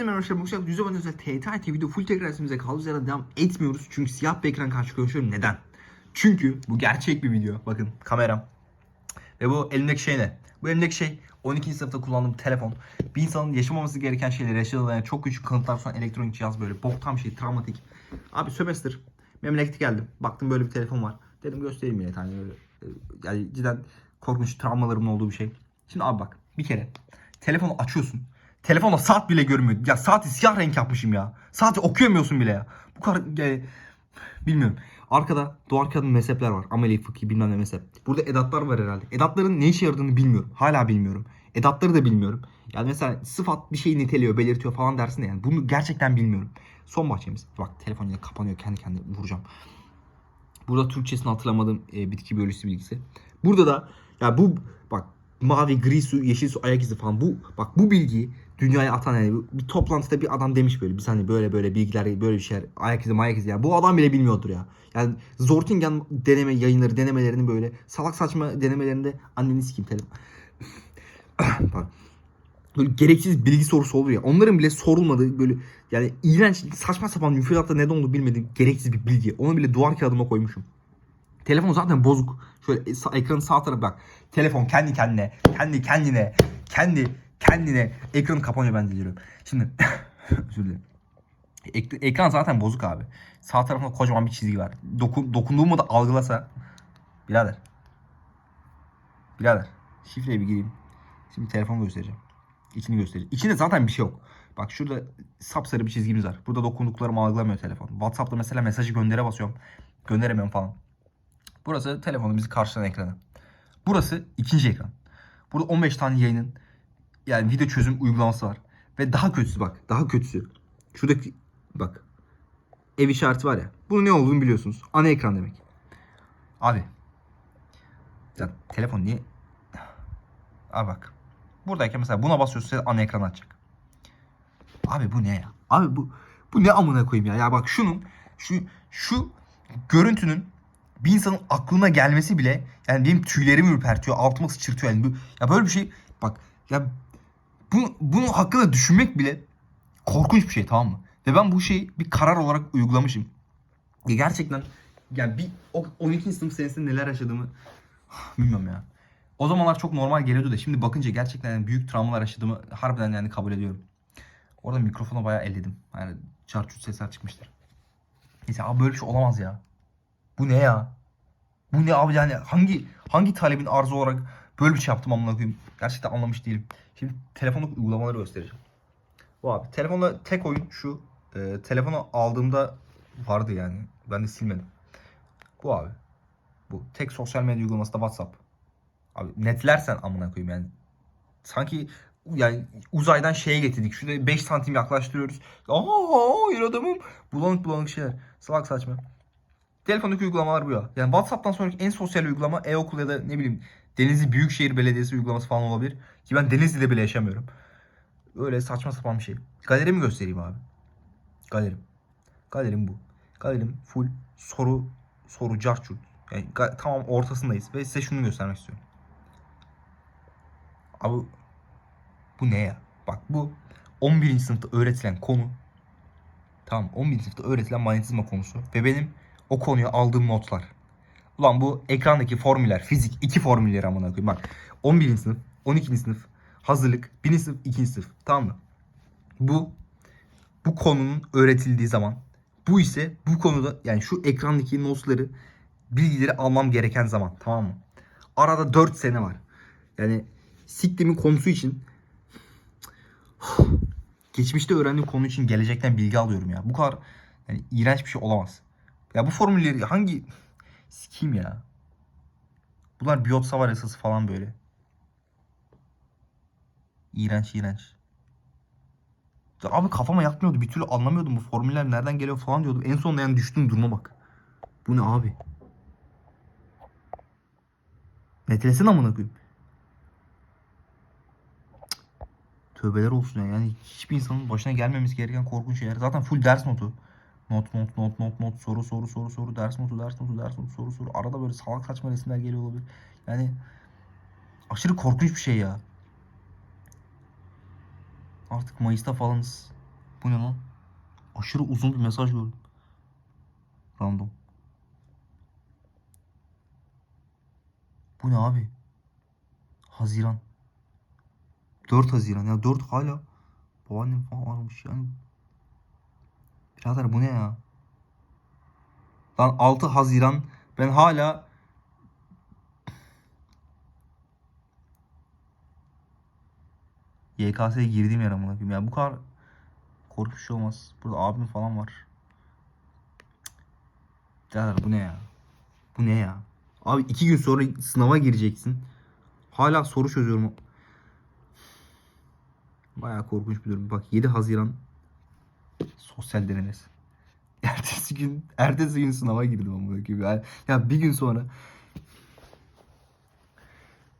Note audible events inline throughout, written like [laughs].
Hepinize merhaba arkadaşlar. Bu yüzde bana özel TTIT video full tekrar resmimize kaldığı yerden devam etmiyoruz. Çünkü siyah bir ekran karşı konuşuyorum. Neden? Çünkü bu gerçek bir video. Bakın kameram. Ve bu elimdeki şey ne? Bu elimdeki şey 12. sınıfta kullandığım telefon. Bir insanın yaşamaması gereken şeyleri yaşadığına çok küçük kanıtlar sunan elektronik cihaz böyle boktan bir şey, travmatik. Abi sömestr. Memlekete geldim. Baktım böyle bir telefon var. Dedim göstereyim millet hani e, Yani cidden korkunç travmalarımın olduğu bir şey. Şimdi abi bak bir kere telefonu açıyorsun. Telefonda saat bile görmüyor. Ya saati siyah renk yapmışım ya. Saati okuyamıyorsun bile ya. Bu kadar yani, bilmiyorum. Arkada duvar kağıdında mezhepler var. Ameli, fıkhi bilmem ne mezhep. Burada edatlar var herhalde. Edatların ne işe yaradığını bilmiyorum. Hala bilmiyorum. Edatları da bilmiyorum. Yani mesela sıfat bir şeyi niteliyor, belirtiyor falan dersin de yani. Bunu gerçekten bilmiyorum. Son bahçemiz. Bak telefon yine kapanıyor. Kendi kendine vuracağım. Burada Türkçesini hatırlamadığım e, bitki biyolojisi bilgisi. Burada da ya bu bak mavi, gri su, yeşil su, ayak izi falan bu bak bu bilgiyi dünyaya atan yani bir toplantıda bir adam demiş böyle biz hani böyle böyle bilgiler böyle bir şeyler ayak izi ayak izi yani bu adam bile bilmiyordur ya. Yani Zortingen deneme yayınları denemelerini böyle salak saçma denemelerinde anneni sikeyim telefon. [coughs] Böyle gereksiz bilgi sorusu olur ya. Onların bile sorulmadığı böyle yani iğrenç saçma sapan müfredatta neden olduğunu bilmediğim gereksiz bir bilgi. Onu bile duvar kağıdıma koymuşum. Telefon zaten bozuk. Şöyle ekranın sağ tarafı bak. Telefon kendi kendine, kendi kendine, kendi kendine ekranı kapanıyor ben diliyorum. Şimdi [laughs] özür dilerim. Ek- ekran zaten bozuk abi. Sağ tarafında kocaman bir çizgi var. Doku- dokunduğumu da algılasa. Birader. Birader. Şifreye bir gireyim. Şimdi telefonu göstereceğim. İçini göstereceğim. İçinde zaten bir şey yok. Bak şurada sapsarı bir çizgimiz var. Burada dokunduklarımı algılamıyor telefon. WhatsApp'ta mesela mesajı göndere basıyorum. Gönderemiyorum falan. Burası telefonun bizi karşılayan ekranı. Burası ikinci ekran. Burada 15 tane yayının yani video çözüm uygulaması var. Ve daha kötüsü bak. Daha kötüsü. Şuradaki bak. Ev işareti var ya. Bunun ne olduğunu biliyorsunuz. Ana ekran demek. Abi. Ya telefon niye? Abi bak. Buradayken mesela buna basıyorsun size ana ekran açacak. Abi bu ne ya? Abi bu bu ne amına koyayım ya? Ya bak şunun şu şu görüntünün bir insanın aklına gelmesi bile yani benim tüylerimi ürpertiyor, altıma sıçırtıyor yani. Bu, ya böyle bir şey bak ya bu, bunun hakkında düşünmek bile korkunç bir şey tamam mı? Ve ben bu şeyi bir karar olarak uygulamışım. Ya gerçekten yani bir o 12. sınıf senesinde neler yaşadığımı [sighs] bilmiyorum ya. O zamanlar çok normal geliyordu da şimdi bakınca gerçekten yani büyük travmalar yaşadığımı harbiden yani kabul ediyorum. Orada mikrofona bayağı elledim. Yani çarçurt sesler çıkmıştır. Neyse abi böyle bir şey olamaz ya. Bu ne ya? Bu ne abi yani hangi hangi talebin arzu olarak böyle bir şey yaptım amına koyayım. Gerçekten anlamış değilim. Şimdi telefondaki uygulamaları göstereceğim. Bu abi telefonda tek oyun şu. E, telefonu aldığımda vardı yani. Ben de silmedim. Bu abi. Bu tek sosyal medya uygulaması da WhatsApp. Abi netlersen amına koyayım yani. Sanki yani uzaydan şeye getirdik. Şurada 5 santim yaklaştırıyoruz. Aa, hayır adamım. Bulanık bulanık şeyler. Salak saçma. Telefondaki uygulamalar bu ya. Yani WhatsApp'tan sonraki en sosyal uygulama e-okul ya da ne bileyim Denizli Büyükşehir Belediyesi uygulaması falan olabilir. Ki ben Denizli'de bile yaşamıyorum. Öyle saçma sapan bir şey. Galerimi göstereyim abi. Galerim. Galerim bu. Galerim full soru soru carçurt. Yani tamam ortasındayız ve size şunu göstermek istiyorum. Abi bu ne ya? Bak bu 11. sınıfta öğretilen konu. Tamam 11. sınıfta öğretilen manyetizma konusu. Ve benim o konuya aldığım notlar. Ulan bu ekrandaki formüller, fizik iki formülleri amına koyayım. Bak 11. sınıf, 12. sınıf, hazırlık, 1. sınıf, 2. sınıf. Tamam mı? Bu bu konunun öğretildiği zaman bu ise bu konuda yani şu ekrandaki notları bilgileri almam gereken zaman tamam mı? Arada 4 sene var. Yani siktimin konusu için [sighs] geçmişte öğrendiğim konu için gelecekten bilgi alıyorum ya. Bu kadar yani iğrenç bir şey olamaz. Ya bu formülleri hangi sikeyim ya. Bunlar biyot savar yasası falan böyle. İğrenç iğrenç. Ya abi kafama yatmıyordu. Bir türlü anlamıyordum bu formüller nereden geliyor falan diyordum. En sonunda yani düştüm duruma bak. Bu ne abi? Netlesin amına koyayım. Tövbeler olsun ya. Yani hiçbir insanın başına gelmemesi gereken korkunç şeyler. Zaten full ders notu. Not not not not not soru soru soru soru ders notu ders notu ders notu soru soru. Arada böyle salak saçma resimler geliyor olabilir. Yani aşırı korkunç bir şey ya. Artık Mayıs'ta falanız. Bu ne lan? Aşırı uzun bir mesaj gördüm. Random. Bu ne abi? Haziran. 4 Haziran ya 4 hala babaannem falan varmış yani. Birader bu ne ya? Lan 6 Haziran ben hala YKS'ye girdiğim yer amına. Ya bu kadar korkunç şey olmaz. Burada abim falan var. Birader bu ne ya? Bu ne ya? Abi iki gün sonra sınava gireceksin. Hala soru çözüyorum. Bayağı korkunç bir durum. Bak 7 Haziran sosyal denemesi. [laughs] Ertesi gün ertesi gün sınava girdim ama gibi. Ya, ya bir gün sonra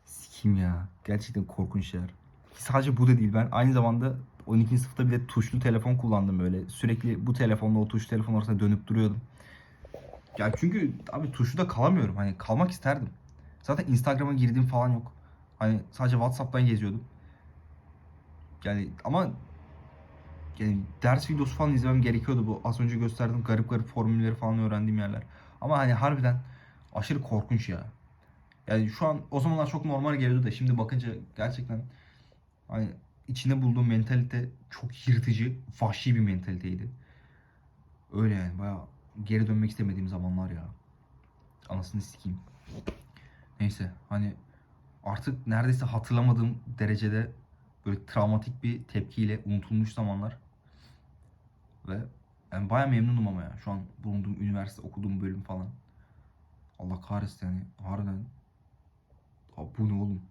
Sikim ya. Gerçekten korkunç şeyler. Sadece bu da değil. Ben aynı zamanda 12. sınıfta bir de tuşlu telefon kullandım böyle. Sürekli bu telefonla o tuşlu telefon arasında dönüp duruyordum. Ya çünkü abi tuşlu da kalamıyorum. Hani kalmak isterdim. Zaten Instagram'a girdiğim falan yok. Hani sadece WhatsApp'tan geziyordum. Yani ama yani ders videosu falan izlemem gerekiyordu bu. Az önce gösterdim garip garip formülleri falan öğrendiğim yerler. Ama hani harbiden aşırı korkunç ya. Yani şu an o zamanlar çok normal geliyordu da şimdi bakınca gerçekten hani içinde bulduğum mentalite çok yırtıcı, vahşi bir mentaliteydi. Öyle yani bayağı geri dönmek istemediğim zamanlar ya. Anasını sikeyim. Neyse hani artık neredeyse hatırlamadığım derecede böyle travmatik bir tepkiyle unutulmuş zamanlar. Ve yani bayağı memnunum ama ya. Şu an bulunduğum üniversite, okuduğum bölüm falan. Allah kahretsin yani. Harbiden. Abi bu ne oğlum?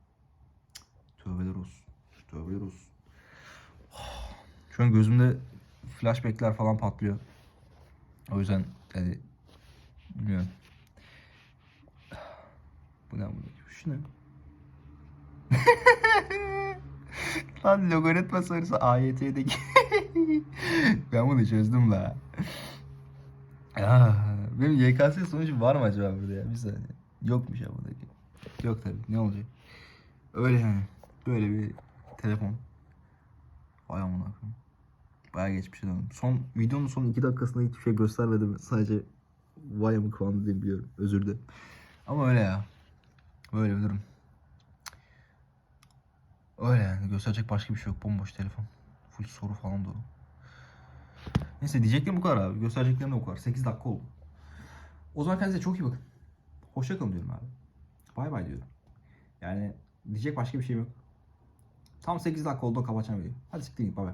Tövbeler olsun. Tövbeler olsun. [sighs] Şu an gözümde flashbackler falan patlıyor. O yüzden yani bilmiyorum. [sighs] Bu ne bu? Şu ne? [laughs] Lan logaritma sorusu AYT'deki. Ben bunu çözdüm la. Benim YKS sonucu var mı acaba burada ya? Bir saniye. Yokmuş ya buradaki. Yok tabii. Ne olacak? Öyle yani. Böyle bir telefon. Vay amına koyayım. Bayağı geçmiş döndüm. Son videonun son iki dakikasında hiçbir şey göstermedim. Sadece vay amık falan diye biliyorum. Özür dilerim. Ama öyle ya. Böyle bir durum. Öyle yani. Gösterecek başka bir şey yok. Bomboş telefon. Full soru falan dolu. Neyse diyeceklerim bu kadar abi. Göstereceklerim de bu kadar. 8 dakika oldu. O zaman kendinize çok iyi bakın. Hoşça kalın diyorum abi. Bay bay diyorum. Yani diyecek başka bir şey yok. Tam 8 dakika oldu kapatacağım videoyu. Hadi siktir git bay bay.